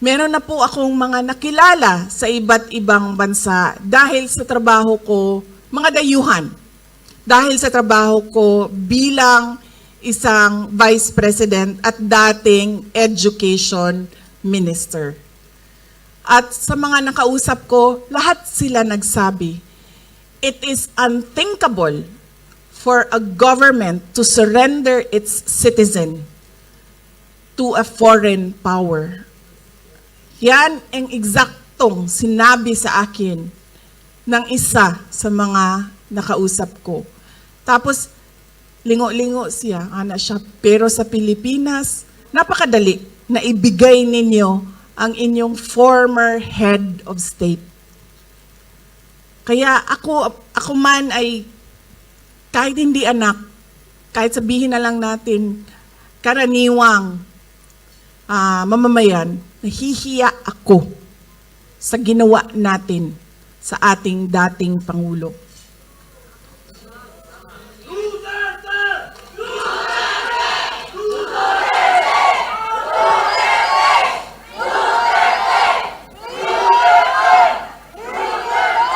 Meron na po akong mga nakilala sa iba't ibang bansa dahil sa trabaho ko, mga dayuhan. Dahil sa trabaho ko bilang isang vice president at dating education minister. At sa mga nakausap ko, lahat sila nagsabi, it is unthinkable for a government to surrender its citizen to a foreign power. Yan ang eksaktong sinabi sa akin ng isa sa mga nakausap ko. Tapos, lingo-lingo siya, ana siya, pero sa Pilipinas, napakadali na ibigay ninyo ang inyong former head of state. Kaya ako, ako man ay kahit hindi anak, kahit sabihin na lang natin, karaniwang ah, mamamayan, nahihiya ako sa ginawa natin sa ating dating Pangulo.